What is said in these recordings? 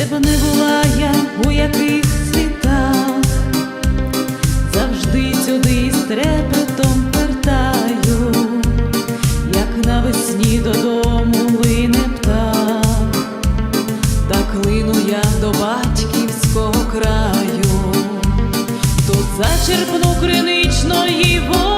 де б не була я у яких світах, завжди сюди з трепетом вертаю, як навесні додому лине птах, та клину я до батьківського краю, тут зачерпну криничної води.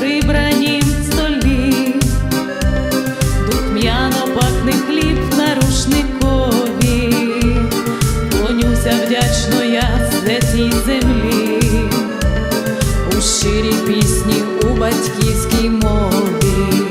прибранім столі, дух м'яно пахне хліб на рушникові, вдячно я за цій землі, у щирій пісні у батьківській мові.